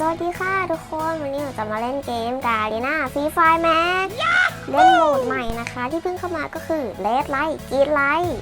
สวัสดีค่ะทุกคนวันนี้เราจะมาเล่นเกมกาลีน่าฟรีไฟแม็กเล่นโหมดใหม่นะคะ ที่เพิ่งเข้ามาก็คือเลดไลท์กีดไลท์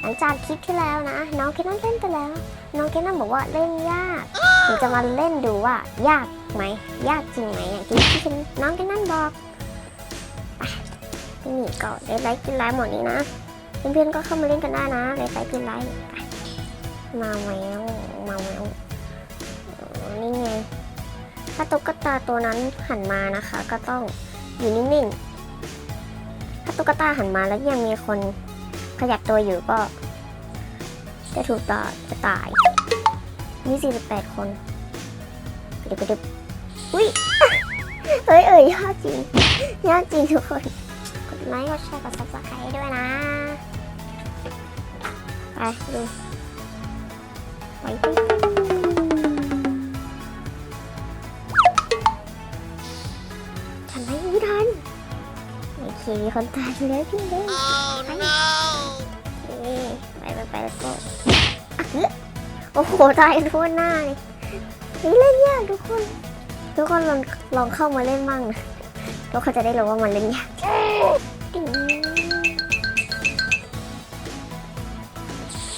หลังจากคลิปที่แล้วนะ น้องเคนนันเล่นไปแล้ว น้องเคนนันบอกว่าเล่นยากเดี๋ยวจะมาเล่นดูว่ายากไหมยากจริงไหมอย่างที่ที่น้องเคนนันบอกนี่ก็เลดไลท์กีดไลท์โหมดนี้นะเพื่อนๆก็เข้ามาเล่นกันได้นะเลดไลท์กีดไลท์มาแววมาแววนี่ไง ถ้าตุ๊กตาตัวนั้นหันมานะคะ ก็ต้องอยู่นิ่งๆ ถ้าตุ๊กตาหันมาแล้วยังมีคนขยับตัวอยู่ก็ จะถูกต่อจะตาย มี 48 คนกระดึบกระดึบอุ้ย เฮ้ยเอ่ยยากจริงยากจริงทุกคน กดไลค์กดแชร์กดซับสไครต์ด้วยนะ ไปดูไปดู เคมีคนตายแล้วพี่เด้ไปเอ้ยไปไปไปแล้วก็อะเฮ้ยโอ้โหตายทั่วหน้าเลยเฮ้ยเล่นยากทุกคน ทุกคนลองลองเข้ามาเล่นบ้างนะทุกคนจะได้รู้ว่ามันเล่นยากติ๊ง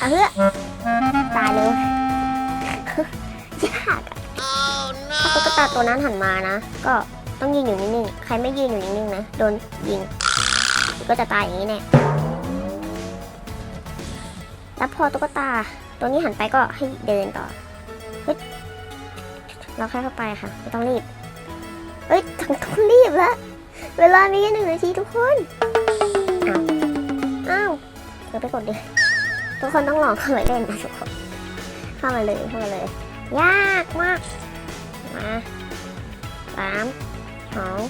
อะเฮ้ยตายเลยยากอะถ้าตุ๊กตาตัวนั้นหันมานะ ก็ ต้องยืนอยู่นิ่งๆ ใครไม่ยืนอยู่นิ่งๆนะ โดนยิง ก็จะตายอย่างนี้แน่ แล้วพอตุ๊กตา ตัวนี้หันไปก็ให้เดินต่อ เฮ้ย เราแค่เข้าไปค่ะ ไม่ต้องรีบ เฮ้ยต้องต้องรีบแล้วเวลามีแค่หนึ่งนาทีทุกคน อ้าว เดี๋ยวไปกดดิทุกคนต้องลองเข้าไปเล่นนะทุกคน เข้ามาเลย เข้ามาเลย ยากมาก มาสาม สอง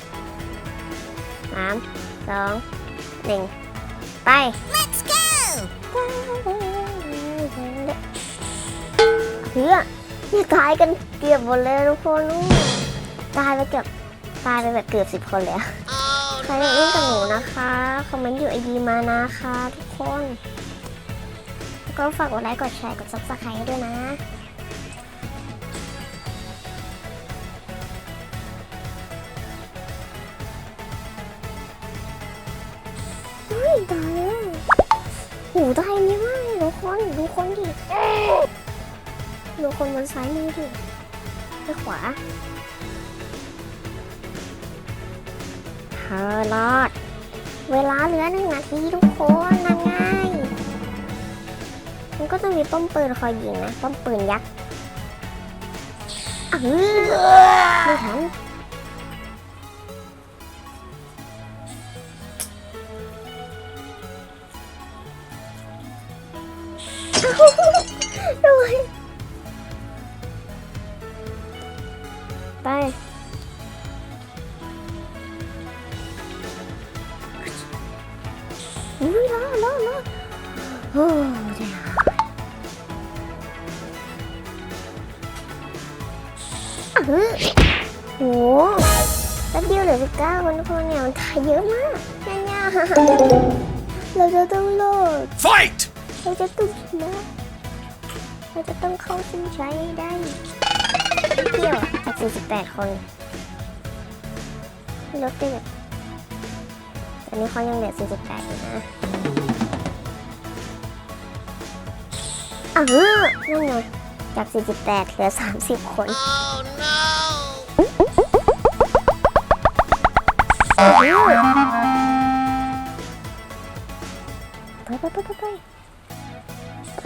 สามสองหนึ่งไปเพื่อนี่ตายกันเกือบหมดเลยทุกคนลูกตายไปเกือบตายไปแบบเกือบสิบคนแล้ว ใครอยากเล่นกับหนูนะคะ คอมเมนต์อยู่ไอดีมานะคะทุกคนแล้วก็ฝากกดไลค์กดแชร์กดซับสไครต์ด้วยนะ เฮ้ยตายแล้วหูตายเยอะมากเลยทุกคนดูคนดิดูคนบนซ้ายมือดิไปขวาเธอรอด เวลาเหลือหนึ่งนาทีทุกคนนั่นไงมันก็จะมีป้อมปืนคอยยิงนะ ป้อมปืนยักษ์อือไม่ทัน ยเยอะมากเนี่ยเนี่ยเราจะต้องโหลด Fight! เราจะต้องชนะเราจะต้องเข้าเส้นชัยให้ได้เที่ยวจาก48 คนลดไปแบบตอนนี้เขายังเหลือ48อยู่นะอะเออนั่นไงจาก 48 เหลือ 30 คน Oh no! ไปไปไปไป ไป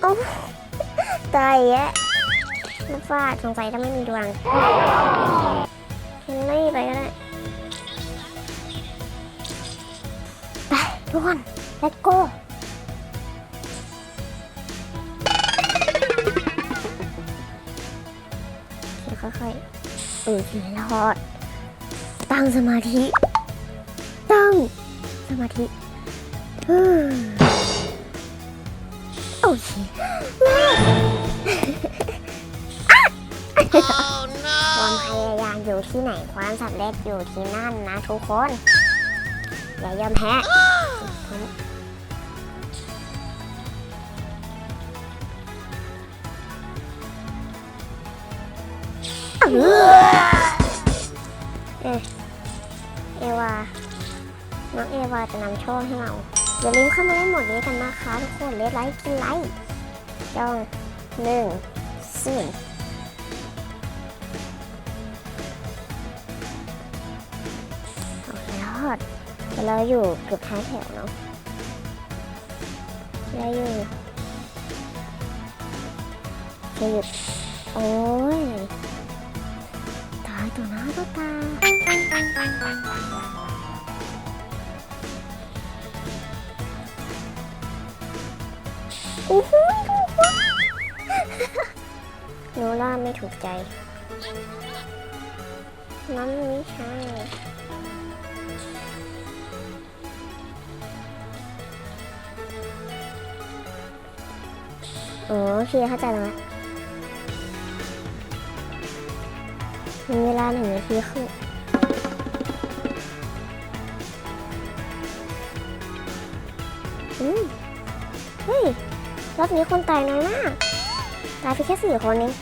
โอ้ตายแยะน้ำฟาดสงสัยจะไม่มีดวงเห็นไม่ไปก็ได้ ไปทุกคน let's go เคยค่อยๆเออรอด ตั้งสมาธิ ตั้งสมาธิโอเคความพยายามอยู่ที่ไหนความสำเร็จอยู่ที่นั่นนะทุกคน อย่ายอมแพ้เออ น้องเอวาจะนำโชคให้เรา อย่าลืมเข้ามาเล่นหมดนี้กันนะคะทุกคนเลดไลค์กินไลค์จองหนึ่งสี่โอเรอดเราอยู่เกือบท้ายแถวเนาะเราอยู่จะหยุดโอ้ยตายตัวน้าตัวตา อ้โหโนล่าไม่ถูกใจน้ำไม่ใช่โอเคเข้าใจแล้วมีเวลาหนึ่งนาทีครึ่ง รอบนี้คนตายน้อยมาก ตายเพียงแค่สี่คนเอง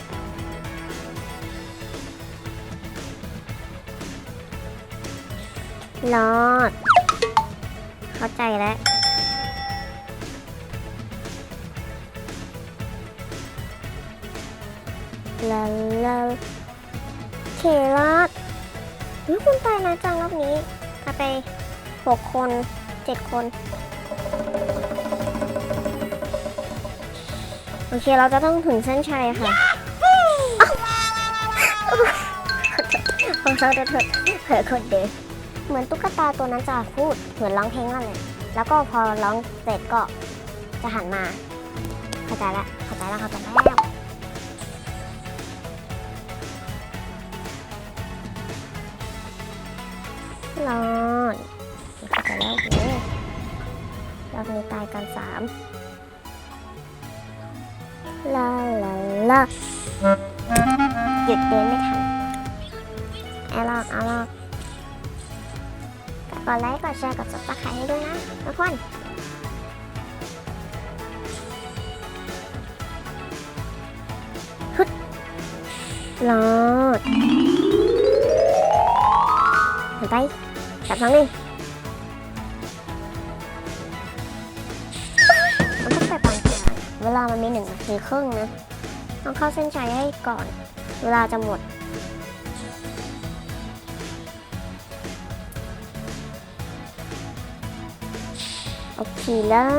รอด เข้าใจแล้วลาลาเครอดเฮ้ยคุณตายน้อยจังรอบนี้ตายไปหกคนเจ็ดคน โอเคเราจะต้องถึงเส้นชัยค่ะของเราจะเถิดเผลอคนเดินเหมือนตุ๊กตาตัวนั้นจะพูดเหมือนร้องเพลงนั่นเลยแล้วก็พอร้องเสร็จก็จะหันมา เข้าใจละเข้าใจละเข้าใจแล้วรอดเข้าใจแล้วโอเรอบนี้ตายกันสาม ลาลาลาหยุดเดินไม่ทันเอาลอกเอาลอกกดไลค์กดแชร์กดซับสไครต์ให้ด้วยนะทุกคนฮึดรอดเห็นไปจับสองหนึ่ง เวลามันมีหนึ่งนาทีครึ่งนะ ต้องเข้าเส้นชัยให้ก่อน เวลาจะหมด โอเคแล้ว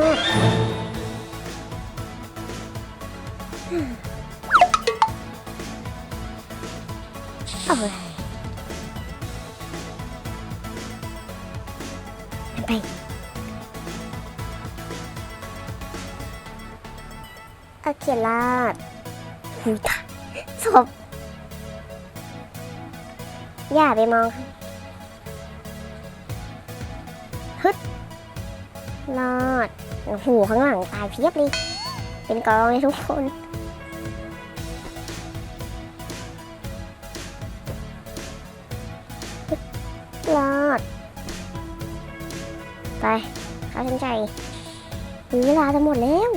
โอ้ยไป โอเคลาดหูตาศพอย่าไปมองฮึดลอดโอ้โหข้างหลังตายเพียบเลยเป็นกองเลยทุกคนฮึดลอด ไปเข้าเส้นใจมีเวลาจะหมดแล้ว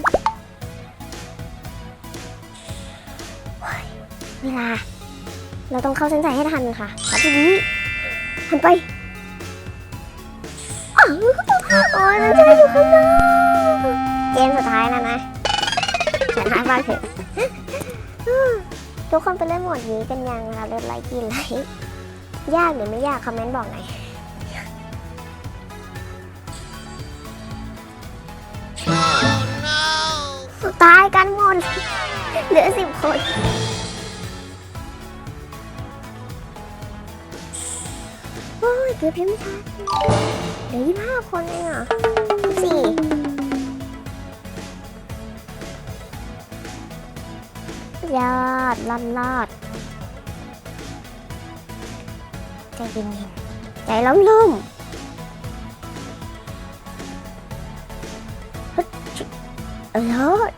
เวลา เราต้องเข้าเส้นชัยให้ทันค่ะแล้วทีนี้หันไปอ้าวโอ้ยเส้นชัยอยู่ข้างหน้าเกมสุดท้ายแล้วนะชนะบ้างเถอะทุกคนไปเล่นโหมดนี้กันยังคะเล่นไลค์กี่ไลค์ยากหรือไม่ยากคอมเมนต์บอกหน่อยสุดท้ายกันหมดเหลือสิบคน เดือบยังไม่ทันเหลือยี่ห้าคนเองอะสี่ยอดลำลอดใจเย็นๆใจล้มลุ่มฮึดชิเออด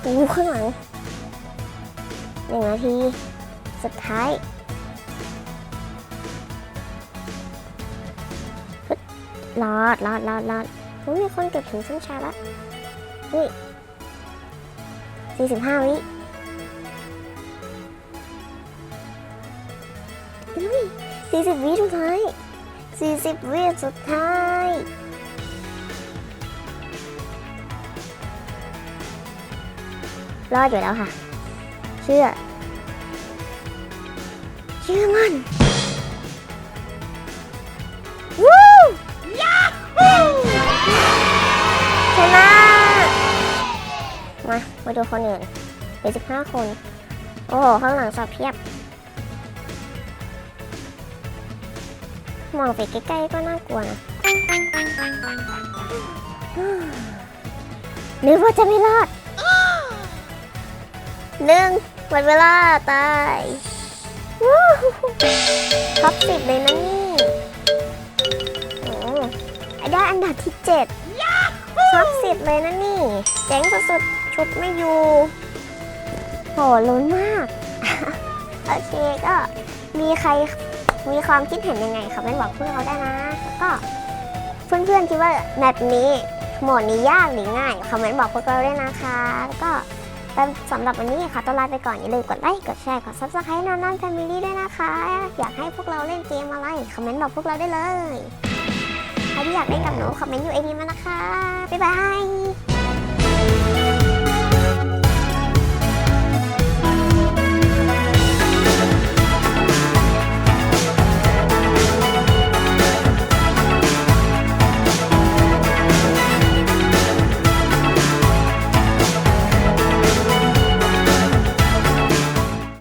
โอ้ข้างหลังหนึ่งนาที สุดท้าย รอดรอดรอดรอดเฮ้ยมีคนเก็บถึงเส้นชัยแล้วเฮ้ยสี่สิบห้าวิสี่สิบวิสุดท้ายสี่สิบวิสุดท้ายรอดอยู่แล้วค่ะ เชื่อ เชื่อมัน มามาดูคนอื่นเหลือสิบห้าคน โอ้โห ข้างหลังสอบเพียบ มองไปใกล้ๆก็น่ากลัวนะนึกว่าจะไม่รอดหนึ่งหมดเวลา ตายวู้ฮู้ท็อปสิบเลยนะนี่โอ้ได้อันดับที่เจ็ดท็อปสิบเลยนะนี่ เจ๋งสุดๆ ชุดไม่อยู่โหลุ้นมาก โอเคก็มีใครมีความคิดเห็นยังไงคะไม่บอกพวกเราได้นะ แล้วก็เพื่อนๆคิดว่าแมปนี้โหมดนี้ยากหรือง่ายคอมเมนต์บอกพวกเราด้วยนะคะ แล้วก็สำหรับวันนี้ค่ะต้องลาไปก่อน อย่าลืมกดไลค์ กดแชร์ กด subscribe นอนนั่นแฟมิลี่ด้วยนะคะ อยากให้พวกเราเล่นเกมอะไร คอมเมนต์บอกพวกเราได้เลย ใครที่อยากเล่นกับหนู คอมเมนต์อยู่ไอดีมานะคะ บ๊ายบาย